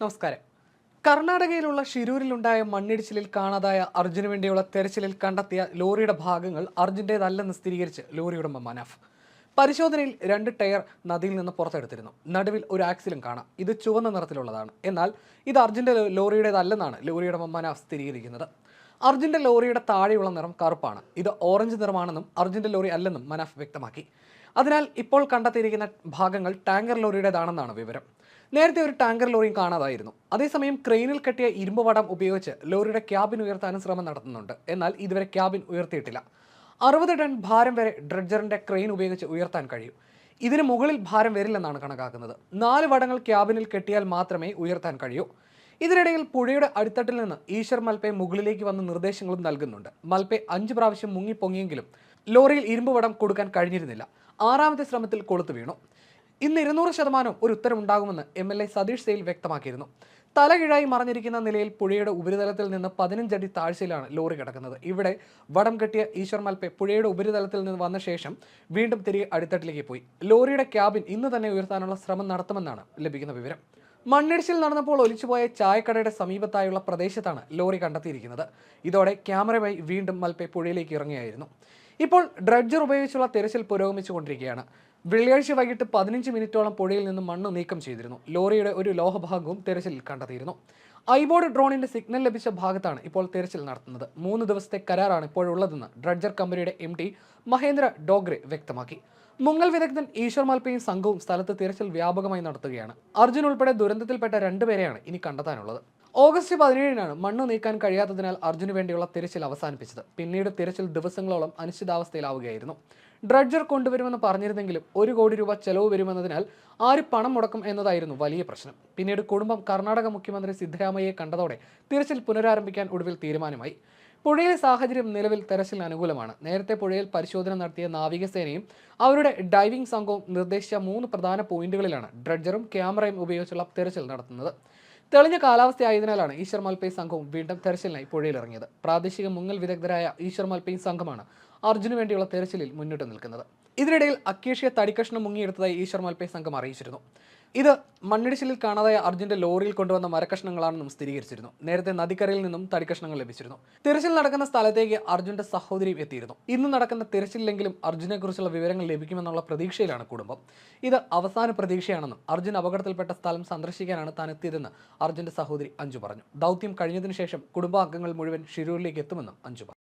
നമസ്കാരം. കർണാടകയിലുള്ള ഷിരൂരിലുണ്ടായ മണ്ണിടിച്ചിലിൽ കാണാതായ അർജുന് വേണ്ടിയുള്ള തെരച്ചിലിൽ കണ്ടെത്തിയ ലോറിയുടെ ഭാഗങ്ങൾ അർജുന്റേതല്ലെന്ന് സ്ഥിരീകരിച്ച് ലോറി ഉടമ മനാഫ്. പരിശോധനയിൽ രണ്ട് ടയർ നദിയിൽ നിന്ന് പുറത്തെടുത്തിരുന്നു. നടുവിൽ ഒരു ആക്സിലും കാണാം. ഇത് ചുവന്ന നിറത്തിലുള്ളതാണ്. എന്നാൽ ഇത് അർജുന്റെ ലോറിയുടേതല്ലെന്നാണ് ലോറിയുടെ മനാഫ് സ്ഥിരീകരിക്കുന്നത്. അർജുന്റെ ലോറിയുടെ താഴെയുള്ള നിറം കറുപ്പാണ്. ഇത് ഓറഞ്ച് നിറമാണെന്നും അർജുന്റെ ലോറി അല്ലെന്നും മനാഫ് വ്യക്തമാക്കി. അതിനാൽ ഇപ്പോൾ കണ്ടെത്തിയിരിക്കുന്ന ഭാഗങ്ങൾ ടാങ്കർ ലോറിയുടേതാണെന്നാണ് വിവരം. നേരത്തെ ഒരു ടാങ്കർ ലോറിയും കാണാതായിരുന്നു. അതേസമയം ക്രെയിനിൽ കെട്ടിയ ഇരുമ്പ് വടം ഉപയോഗിച്ച് ലോറിയുടെ ക്യാബിൻ ഉയർത്താനും ശ്രമം നടത്തുന്നുണ്ട്. എന്നാൽ ഇതുവരെ ക്യാബിൻ ഉയർത്തിയിട്ടില്ല. അറുപത് ടൺ ഭാരം വരെ ഡ്രഡ്ജറിന്റെ ക്രെയിൻ ഉപയോഗിച്ച് ഉയർത്താൻ കഴിയും. ഇതിന് മുകളിൽ ഭാരം വരില്ലെന്നാണ് കണക്കാക്കുന്നത്. നാല് വടങ്ങൾ ക്യാബിനിൽ കെട്ടിയാൽ മാത്രമേ ഉയർത്താൻ കഴിയൂ. ഇതിനിടയിൽ പുഴയുടെ അടിത്തട്ടിൽ നിന്ന് ഈശ്വർ മൽപ്പെ മുകളിലേക്ക് വന്ന നിർദ്ദേശങ്ങളും നൽകുന്നുണ്ട്. മൽപ്പെ അഞ്ച് പ്രാവശ്യം മുങ്ങിപ്പൊങ്ങിയെങ്കിലും ലോറിയിൽ ഇരുമ്പ് വടം കൊടുക്കാൻ കഴിഞ്ഞിരുന്നില്ല. ആറാമത്തെ ശ്രമത്തിൽ കൊളുത്തു വീണു. ഇന്ന് ഇരുന്നൂറ് ശതമാനം ഒരു ഉത്തരവുണ്ടാകുമെന്ന് M L A Satish Sail വ്യക്തമാക്കിയിരുന്നു. തലകീഴായി മറഞ്ഞിരിക്കുന്ന നിലയിൽ പുഴയുടെ ഉപരിതലത്തിൽ നിന്ന് പതിനഞ്ചടി താഴ്ചയിലാണ് ലോറി കിടക്കുന്നത്. ഇവിടെ വടം കെട്ടിയ ഈശ്വർ മൽപ്പെ പുഴയുടെ ഉപരിതലത്തിൽ നിന്ന് വന്ന ശേഷം വീണ്ടും തിരികെ അടിത്തട്ടിലേക്ക് പോയി. ലോറിയുടെ ക്യാബിൻ ഇന്ന് തന്നെ ഉയർത്താനുള്ള ശ്രമം നടത്തുമെന്നാണ് ലഭിക്കുന്ന വിവരം. മണ്ണിടിച്ചിൽ നടന്നപ്പോൾ ഒലിച്ചുപോയ ചായക്കടയുടെ സമീപത്തായുള്ള പ്രദേശത്താണ് ലോറി കണ്ടെത്തിയിരിക്കുന്നത്. ഇതോടെ ക്യാമറയുമായി വീണ്ടും മൽപ്പെ പുഴയിലേക്ക് ഇറങ്ങിയായിരുന്നു ഇപ്പോൾ ഡ്രഡ്ജർ ഉപയോഗിച്ചുള്ള തെരച്ചിൽ പുരോഗമിച്ചുകൊണ്ടിരിക്കുകയാണ്. വെള്ളിയാഴ്ച വൈകിട്ട് പതിനഞ്ച് മിനിറ്റോളം പുഴയിൽ നിന്ന് മണ്ണ് നീക്കം ചെയ്തിരുന്നു. ലോറിയുടെ ഒരു ലോഹഭാഗവും തെരച്ചിലിൽ കണ്ടെത്തിയിരുന്നു. ഐബോർഡ് ഡ്രോണിന്റെ സിഗ്നൽ ലഭിച്ച ഭാഗത്താണ് ഇപ്പോൾ തെരച്ചിൽ നടത്തുന്നത്. മൂന്ന് ദിവസത്തെ കരാറാണ് ഇപ്പോഴുള്ളതെന്ന് ഡ്രഡ്ജർ കമ്പനിയുടെ എം മഹേന്ദ്ര ഡോഗ്രെ വ്യക്തമാക്കി. മുങ്ങൽ വിദഗ്ധൻ ഈശ്വർ മൽപ്പയും സംഘവും സ്ഥലത്ത് തിരച്ചിൽ വ്യാപകമായി നടത്തുകയാണ്. അർജുൻ ഉൾപ്പെടെ ദുരന്തത്തിൽപ്പെട്ട രണ്ടുപേരെയാണ് ഇനി കണ്ടെത്താനുള്ളത്. ഓഗസ്റ്റ് പതിനേഴിനാണ് മണ്ണ് നീക്കാൻ കഴിയാത്തതിനാൽ അർജുന് വേണ്ടിയുള്ള തിരച്ചിൽ അവസാനിപ്പിച്ചത്. പിന്നീട് തിരച്ചിൽ ദിവസങ്ങളോളം അനിശ്ചിതാവസ്ഥയിലാവുകയായിരുന്നു. ഡ്രഡ്ജർ കൊണ്ടുവരുമെന്ന് പറഞ്ഞിരുന്നെങ്കിലും ഒരു കോടി രൂപ ചെലവ് വരുമെന്നതിനാൽ ആര് പണം മുടക്കും എന്നതായിരുന്നു വലിയ പ്രശ്നം. പിന്നീട് കുടുംബം കർണാടക മുഖ്യമന്ത്രി സിദ്ധരാമയ്യെ കണ്ടതോടെ തിരച്ചിൽ പുനരാരംഭിക്കാൻ ഒടുവിൽ തീരുമാനമായി. പുഴയിലെ സാഹചര്യം നിലവിൽ തെരച്ചിലിന് അനുകൂലമാണ്. നേരത്തെ പുഴയിൽ പരിശോധന നടത്തിയ നാവികസേനയും അവരുടെ ഡൈവിംഗ് സംഘവും നിർദ്ദേശിച്ച മൂന്ന് പ്രധാന പോയിന്റുകളിലാണ് ഡ്രഡ്ജറും ക്യാമറയും ഉപയോഗിച്ചുള്ള തെരച്ചിൽ നടത്തുന്നത്. തെളിഞ്ഞ കാലാവസ്ഥയായതിനാലാണ് ഈശ്വർ മൽപ്പേ സംഘവും വീണ്ടും തെരച്ചിലിനായി പുഴയിലിറങ്ങിയത്. പ്രാദേശിക മുങ്ങൽ വിദഗ്ധരായ ഈശ്വർ മൽപ്പേ സംഘമാണ് അർജുന് വേണ്ടിയുള്ള തെരച്ചിലിൽ മുന്നിട്ട് നിൽക്കുന്നത്. ഇതിനിടയിൽ അക്കേഷ്യ തടിക്കഷ്ണം മുങ്ങിയെടുത്തതായി ഈശ്വർ മൽപ്പേ സംഘം അറിയിച്ചിരുന്നു. ഇത് മണ്ണിടിച്ചിലിൽ കാണാതായ അർജുന്റെ ലോറിയിൽ കൊണ്ടുവന്ന മരക്കഷ്ണങ്ങളാണെന്നും സ്ഥിരീകരിച്ചിരുന്നു. നേരത്തെ നദിക്കരയിൽ നിന്നും തടിക്കഷ്ണങ്ങൾ ലഭിച്ചിരുന്നു. തിരച്ചിൽ നടക്കുന്ന സ്ഥലത്തേക്ക് അർജുന്റെ സഹോദരിയും എത്തിയിരുന്നു. ഇന്ന് നടക്കുന്ന തിരച്ചിലെങ്കിലും അർജുനെക്കുറിച്ചുള്ള വിവരങ്ങൾ ലഭിക്കുമെന്നുള്ള പ്രതീക്ഷയിലാണ് കുടുംബം. ഇത് അവസാന പ്രതീക്ഷയാണെന്നും അർജുൻ അപകടത്തിൽപ്പെട്ട സ്ഥലം സന്ദർശിക്കാനാണ് താൻ എത്തിയതെന്ന് അർജുന്റെ സഹോദരി അഞ്ജു പറഞ്ഞു. ദൗത്യം കഴിഞ്ഞതിനു ശേഷം കുടുംബാംഗങ്ങൾ മുഴുവൻ ഷിരൂരിലേക്ക് എത്തുമെന്നും അഞ്ജു പറഞ്ഞു.